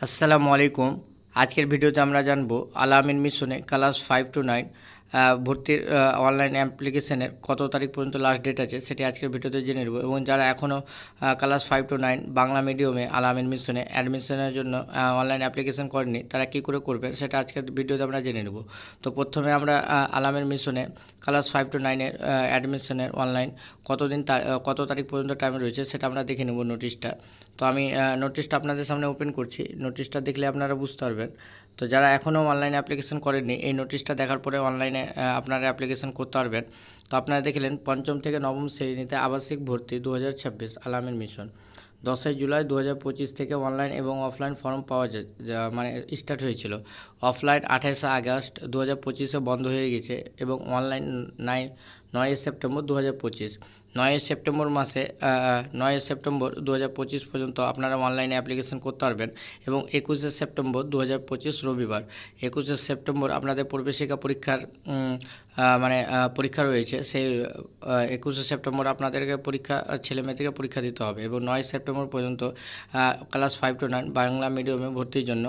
আসসালামু আলাইকুম। আজকের ভিডিওতে আমরা জানব আলামিন মিশনে ক্লাস ফাইভ টু নাইন ভর্তির অনলাইন অ্যাপ্লিকেশনের কত তারিখ পর্যন্ত লাস্ট ডেট আছে সেটি আজকের ভিডিওতে জেনে নেব এবং যারা এখনও class five to nine Bangla মিডিয়ামে আলামিন মিশনে অ্যাডমিশনের জন্য অনলাইন অ্যাপ্লিকেশন করেনি তারা কী করে করবে সেটা আজকের ভিডিওতে আমরা জেনে নেব। তো প্রথমে আমরা আলামিন মিশনে ক্লাস ফাইভ টু নাইনের অ্যাডমিশনের অনলাইন কতদিন কত তারিখ পর্যন্ত টাইম রয়েছে সেটা আমরা দেখে নেব নোটিশটা তো আমি নোটিশটা আপনাদের সামনে ওপেন করছি। নোটিশটা দেখলে আপনারা বুঝতে পারবেন। তো যারা এখনও অনলাইনে অ্যাপ্লিকেশন করেননি, এই নোটিশটা দেখার পরে অনলাইনে আপনারা অ্যাপ্লিকেশন করতে পারবেন। তো আপনারা দেখলেন, পঞ্চম থেকে নবম শ্রেণীতে আবাসিক ভর্তি দু হাজার ছাব্বিশ, আলামিন মিশন দশই জুলাই দু হাজার পঁচিশ থেকে অনলাইন এবং অফলাইন ফর্ম পাওয়া যায় মানে স্টার্ট হয়েছিল। অফলাইন আঠাশে আগস্ট দু হাজার বন্ধ হয়ে গেছে এবং অনলাইন নাইন নয় সেপ্টেম্বর দু হাজার পঁচিশ। নয় সেপ্টেম্বর মাসে নয় সেপ্টেম্বর দু হাজার পঁচিশ পর্যন্ত আপনারা অনলাইনে অ্যাপ্লিকেশন করতে পারবেন এবং একুশে সেপ্টেম্বর দু হাজার পঁচিশ রবিবার। একুশে সেপ্টেম্বর আপনাদের প্রবেশিকা পরীক্ষার মানে পরীক্ষা রয়েছে, সেই একুশে সেপ্টেম্বর আপনাদেরকে পরীক্ষা, ছেলে মেয়েদেরকে পরীক্ষা দিতে হবে এবং নয় সেপ্টেম্বর পর্যন্ত class five to nine Bangla মিডিয়ামে ভর্তির জন্য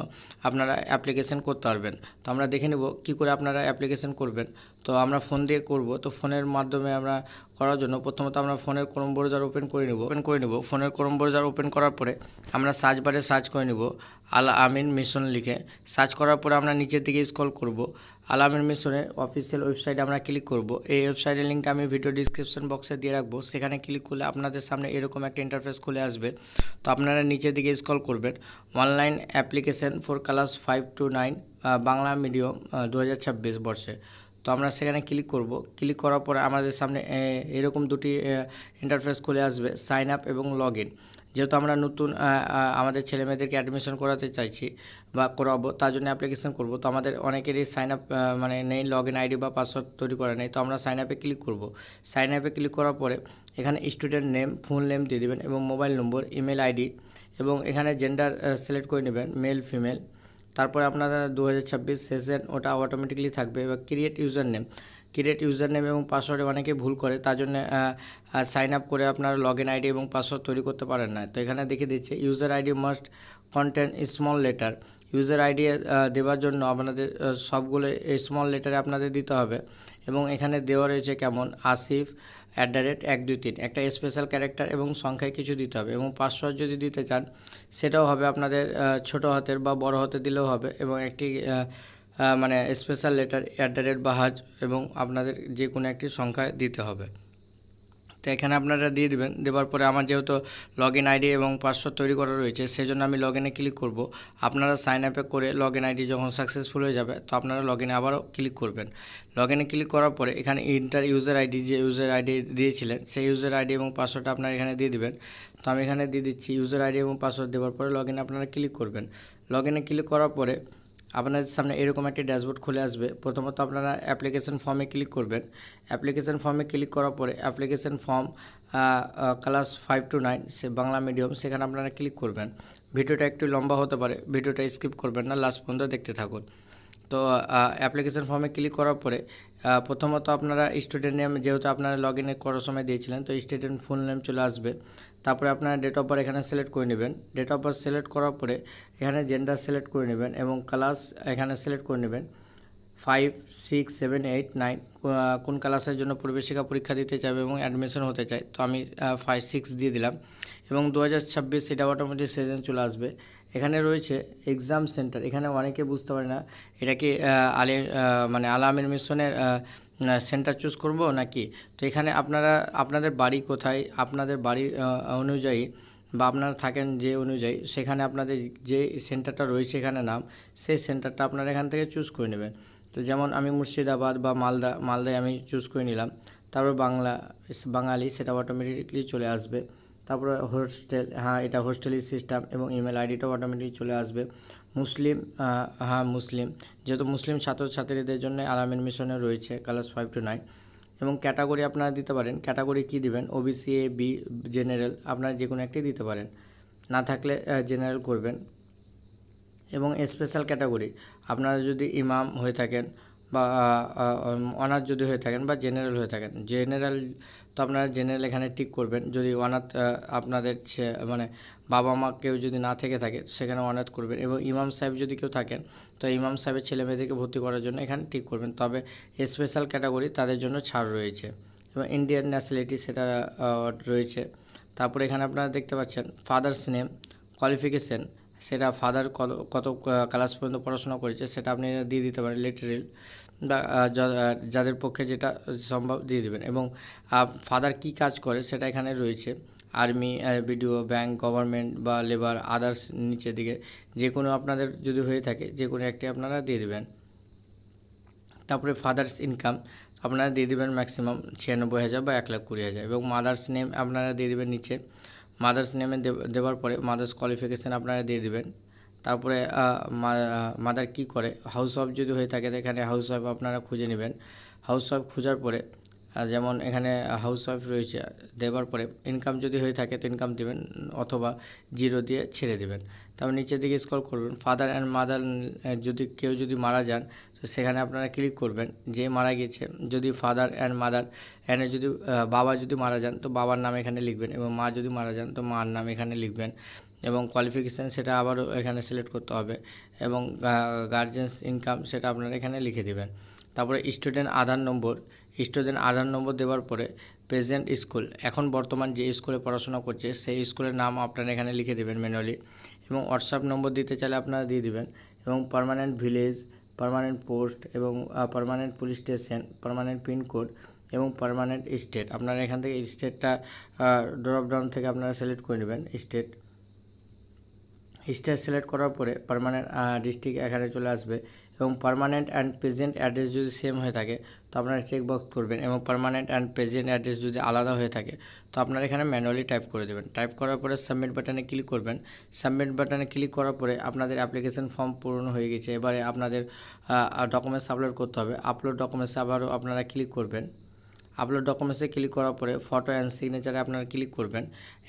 আপনারা অ্যাপ্লিকেশন করতে পারবেন। তো আমরা দেখে নেব কী করে আপনারা অ্যাপ্লিকেশন করবেন। তো আমরা ফোন দিয়ে করব, তো ফোনের মাধ্যমে আমরা করার জন্য প্রথমত আমরা ফোনের ক্রোম ব্রাউজার ওপেন করে নেব। ওপেন করে নেব। ফোনের ক্রোম ব্রাউজার ওপেন করার পরে আমরা সার্চ বারে সার্চ করে নেব। আল আমিন মিশন লিখে। সার্চ করার পরে আমরা নিচের দিকে স্ক্রল করব। আল আমিন মিশনের অফিসিয়াল ওয়েবসাইটে আমরা ক্লিক করব। এই ওয়েবসাইটের লিঙ্কটা আমি ভিডিও ডিসক্রিপশন বক্সে দিয়ে রাখব। সেখানে ক্লিক করলে আপনাদের সামনে এরকম একটা ইন্টারফেস খুলে আসবে। তো আপনারা নিচের দিকে স্ক্রল করবেন। Online application for class five to nine Bangla medium দু হাজার ছাব্বিশ বর্ষে। তো আমরা সেখানে ক্লিক করব। ক্লিক করার পরে আমাদের সামনে এরকম দুটি ইন্টারফেস খুলে আসবে। সাইন আপ এবং লগ ইন যেহেতু আমরা নতুন আমাদের ছেলেমেয়েদেরকে অ্যাডমিশন করাতে চাইছি বা করাবো তার জন্য অ্যাপ্লিকেশন করব, তো আমাদের অনেকেরই সাইন আপ মানে নেই লগ ইন আইডি বা পাসওয়ার্ড তৈরি করা নেই, তো আমরা সাইন আপে ক্লিক করব। সাইন আপে ক্লিক করার পরে এখানে স্টুডেন্ট নেম ফুল নেম দিয়ে দেবেন এবং মোবাইল নম্বর ইমেল আইডি এবং এখানে জেন্ডার সিলেক্ট করে নেবেন মেল ফিমেল তারপরে আপনারা দু হাজার ছাব্বিশ সেশন ওটা অটোমেটিকলি থাকবে, এবার create user name create user name এবং পাসওয়ার্ডে অনেকে ভুল করে, তার জন্য সাইন আপ করে আপনারা লগ ইন আইডি এবং পাসওয়ার্ড তৈরি করতে পারেন না। তো এখানে দেখে দিচ্ছে user ID must content small letter user ID দেওয়ার জন্য আপনাদের সবগুলো স্মল লেটারে আপনাদের দিতে হবে। এবং এখানে দেওয়া রয়েছে কেমন, আসিফ অ্যাট দ্য রেট এক দুই তিন। একটা স্পেশাল ক্যারেক্টার এবং সংখ্যায় কিছু দিতে হবে এবং পাসওয়ার্ড যদি দিতে চান, সেটাও হবে আপনাদের ছোট হাতের বা বড় হাতে দিলেও হবে এবং একটি মানে special letter at the rate বা হাজ এবং আপনাদের যে কোনো একটি সংখ্যায় দিতে হবে। তো এখানে আপনারা দিয়ে দেবেন, দেওয়ার পরে আমার যেহেতু লগ ইন আইডি এবং পাসওয়ার্ড তৈরি করা রয়েছে সেই জন্য আমি লগ ইনে ক্লিক করব। আপনারা সাইন আপে করে লগ ইন আইডি যখন সাকসেসফুল হয়ে যাবে, তো আপনারা লগ ইনে আবারও ক্লিক করবেন। লগ ইনে ক্লিক করার পরে এখানে ইন্টার ইউজার আইডি যে ইউজার আইডি দিয়েছিলেন, সেই ইউজার আইডি এবং পাসওয়ার্ডটা আপনারা এখানে দিয়ে দিবেন। তো আমি এখানে দিয়ে দিচ্ছি ইউজার আইডি এবং পাসওয়ার্ড দেওয়ার পরে লগ ইনে আপনারা ক্লিক করবেন। লগ ইনে ক্লিক করার পরে আপনাদের সামনে এরকম একটি ড্যাশবোর্ড খুলে আসবে। প্রথমত আপনারা অ্যাপ্লিকেশান ফর্মে ক্লিক করবেন। অ্যাপ্লিকেশন ফর্মে ক্লিক করার পরে application form class five to nine say Bangla medium সেখানে আপনারা ক্লিক করবেন। ভিডিওটা একটু লম্বা হতে পারে, ভিডিওটা স্কিপ করবেন না লাস্ট পর্যন্ত দেখতে থাকুন। তো অ্যাপ্লিকেশান ফর্মে ক্লিক করার পরে প্রথমত আপনারা স্টুডেন্ট নেম যেহেতু আপনারা লগ ইনে করার সময় দিয়েছিলেন, তো স্টুডেন্ট ফুল নেম চলে আসবে। তারপরে আপনারা ডেট অফ বার্থ এখানে সিলেক্ট করে নেবেন। ডেট অফ বার্থ সিলেক্ট করার পরে এখানে জেন্ডার সিলেক্ট করে নেবেন এবং ক্লাস এখানে সিলেক্ট করে নেবেন। Five six seven eight nine কোন ক্লাসের জন্য প্রবেশিকা পরীক্ষা দিতে চাইবে এবং অ্যাডমিশন হতে চাই তো আমি ফাইভ সিক্স দিয়ে দিলাম। এবং দু হাজার ছাব্বিশ সেটা অটোমেটিক সেজন চলে আসবে। এখানে রয়েছে এক্সাম সেন্টার এখানে অনেকে বুঝতে পারে না, এটা কি আলে মানে আলামের মিশনের সেন্টার চুজ করব নাকি? তো এখানে আপনারা, আপনাদের বাড়ি কোথায়, আপনাদের বাড়ির অনুযায়ী বা আপনারা থাকেন যে অনুযায়ী, সেখানে আপনাদের যে সেন্টারটা রয়েছে এখানে নাম, সেই সেন্টারটা আপনারা এখান থেকে চুজ করে নেবেন। তো যেমন আমি মুর্শিদাবাদ বা মালদা, মালদায় আমি চুজ করে নিলাম, তারপর বাংলা, বাঙালি সেটা অটোমেটিকলি চলে আসবে। তারপরে হোস্টেল হ্যাঁ এটা হোস্টেলের সিস্টেম এবং ইমেল আইডিটাও অটোমেটিক চলে আসবে। মুসলিম হ্যাঁ মুসলিম। যেহেতু মুসলিম ছাত্রছাত্রীদের জন্য আলামিন মিশনে রয়েছে ক্লাস ফাইভ টু নাইন এবং ক্যাটাগরি আপনারা দিতে পারেন। ক্যাটাগরি কী দিবেন? ওবিসি এ বি জেনারেল আপনারা যে কোনো একটি দিতে পারেন। না থাকলে জেনারেল করবেন। এবং স্পেশাল ক্যাটাগরি আপনারা যদি ইমাম হয়ে থাকেন বা অনার যদি হয়ে থাকেন বা জেনারেল হয়ে থাকেন জেনারেল তো আপনারা জেনারেল এখানে টিক করবেন। যদি অনাথ আপনাদের মানে বাবা মা কেউ যদি না থেকে থাকে, সেখানে অনাথ করবেন এবং ইমাম সাহেব যদি কেউ থাকেন, তো ইমাম সাহেবের ছেলে মেয়েদেরকে ভর্তি করার জন্য এখানে টিক করবেন। তবে স্পেশাল ক্যাটাগরি তাদের জন্য ছাড় রয়েছে এবং ইন্ডিয়ান ন্যাশনালিটি সেটা রয়েছে। তারপরে এখানে আপনারা দেখতে পাচ্ছেন ফাদার্স নেম কোয়ালিফিকেশন সেটা ফাদার কত কত ক্লাস পর্যন্ত পড়াশোনা করেছে, সেটা আপনি দিয়ে দিতে পারেন লিটারেল যাদের পক্ষে যেটা সম্ভব দিয়ে দেবেন। এবং ফাদার কি কাজ করে সেটা এখানে রয়েছে। আর্মি বিডিও ব্যাংক গভর্নমেন্ট বা লেবার আদার্স নিচের দিকে। যে কোনো আপনাদের যদি হয়ে থাকে যে কোনো একটি আপনারা দিয়ে দেবেন। তারপরে ফাদার্স ইনকাম আপনারা দিয়ে দেবেন ম্যাক্সিমাম ছিয়ানব্বই হাজার বা এক লাখ কুড়ি হাজার। এবং মাদার্স নেম আপনারা দিয়ে দেবেন নিচে। মাদার্স নেমে দেওয়ার পরে মাদার্স কোয়ালিফিকেশান আপনারা দিয়ে দেবেন। তারপরে মাদার কি করে? হাউস ওয়াইফ যদি হয়ে থাকে এখানে হাউস ওয়াইফ আপনারা খুঁজে নেবেন। হাউস ওয়াইফ খোঁজার পরে যেমন এখানে হাউস ওয়াইফ রয়েছে দেওয়ার পরে ইনকাম যদি হয়ে থাকে, তো ইনকাম দেবেন, অথবা জিরো দিয়ে ছেড়ে দেবেন। তারপর নিচের দিকে স্ক্রল করবেন। ফাদার অ্যান্ড মাদার যদি কেউ যদি মারা যান, তো সেখানে আপনারা ক্লিক করবেন যে মারা গিয়েছে যদি ফাদার অ্যান্ড মাদার এখানে যদি বাবা যদি মারা যান, তো বাবার নাম এখানে লিখবেন এবং মা যদি মারা যান, তো মার নাম এখানে লিখবেন এবং কোয়ালিফিকেশান সেটা আবারও এখানে সিলেক্ট করতে হবে এবং গার্জেন্স ইনকাম সেটা আপনারা এখানে লিখে দেবেন। তারপরে স্টুডেন্ট আধার নম্বর স্টুডেন্ট আধার নম্বর দেওয়ার পরে প্রেজেন্ট স্কুল এখন বর্তমান যে স্কুলে পড়াশোনা করছে, সেই স্কুলের নাম আপনারা এখানে লিখে দেবেন ম্যানুয়ালি এবং হোয়াটসঅ্যাপ নম্বর দিতে চাইলে আপনারা দিয়ে দেবেন এবং পারমানেন্ট ভিলেজ পারমানেন্ট পোস্ট এবং permanent police station permanent pincode এবং পারমানেন্ট স্টেট আপনারা এখান থেকে স্টেটটা ড্রপ ডাউন থেকে আপনারা সিলেক্ট করে নেবেন স্টেট স্টেট সিলেক্ট করার পরে পার্মানেন্ট ডিস্ট্রিক্ট এখানে চলে আসবে এবং পার্মানেন্ট অ্যান্ড প্রেজেন্ট অ্যাড্রেস যদি সেম হয়ে থাকে, তো আপনারা চেক বক্স করবেন এবং পারমানেন্ট অ্যান্ড প্রেজেন্ট অ্যাড্রেস যদি আলাদা হয়ে থাকে, তো আপনারা এখানে ম্যানুয়ালি টাইপ করে দেবেন। টাইপ করার পরে সাবমিট বাটনে ক্লিক করবেন। সাবমিট বাটনে ক্লিক করার পরে আপনাদের অ্যাপ্লিকেশন ফর্ম পূরণ হয়ে গেছে। এবারে আপনাদের ডকুমেন্টস আপলোড করতে হবে। আপলোড ডকুমেন্টসে আবারও আপনারা ক্লিক করবেন। আপলোড ডকুমেন্টসে ক্লিক করার পরে ফটো অ্যান্ড সিগনেচারে আপনারা ক্লিক করবেন।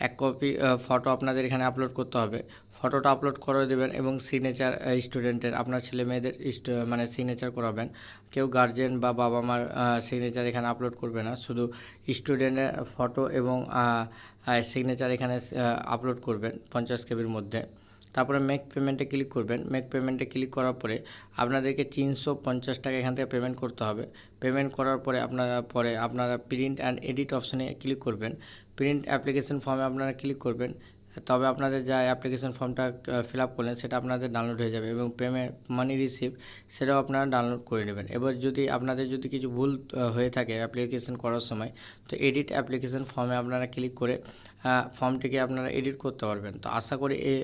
এক কপি ফটো আপনাদের এখানে আপলোড করতে হবে। ফটোটা আপলোড করে দেবেন এবং সিগনেচার স্টুডেন্টের আপনার ছেলে মেয়েদের মানে সিগনেচার করাবেন। কেউ গার্জেন বা বাবা মার সিগনেচার এখানে আপলোড করবে না, শুধু স্টুডেন্টের ফটো এবং সিগনেচার এখানে আপলোড করবেন পঞ্চাশ কেবির মধ্যে। তারপরে মেক পেমেন্টে ক্লিক করবেন। মেক পেমেন্টে ক্লিক করার পরে আপনাদেরকে তিনশো পঞ্চাশ টাকা এখান থেকে পেমেন্ট করতে হবে। পেমেন্ট করার পরে আপনারা পরে আপনারা প্রিন্ট অ্যান্ড এডিট অপশানে ক্লিক করবেন। প্রিন্ট অ্যাপ্লিকেশন ফর্মে আপনারা ক্লিক করবেন। তবে আপনাদের যা অ্যাপ্লিকেশন ফর্মটা ফিল আপ করলেন, সেটা আপনাদের ডাউনলোড হয়ে যাবে এবং পেমেন্ট মানি রিসিভ সেটাও আপনারা ডাউনলোড করে নেবেন। এবার যদি আপনাদের যদি কিছু ভুল হয়ে থাকে অ্যাপ্লিকেশন করার সময়, তো এডিট অ্যাপ্লিকেশন ফর্মে আপনারা ক্লিক করে ফর্মটিকে আপনারা এডিট করতে পারবেন। তো আশা করি এই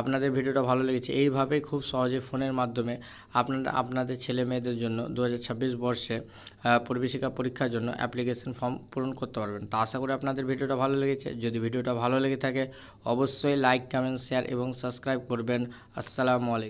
আপনাদের ভিডিওটা ভালো লেগেছে। এইভাবেই খুব সহজে ফোনের মাধ্যমে আপনারা, আপনাদের ছেলে মেয়েদের জন্য দু হাজার ছাব্বিশ বর্ষে প্রবেশিকা পরীক্ষার জন্য অ্যাপ্লিকেশন ফর্ম পূরণ করতে পারবেন। তো আশা করি আপনাদের ভিডিওটা ভালো লেগেছে। যদি ভিডিওটা ভালো লেগে থাকে, অবশ্যই লাইক, কমেন্ট, শেয়ার এবং সাবস্ক্রাইব করবেন। আসসালামু আলাইকুম।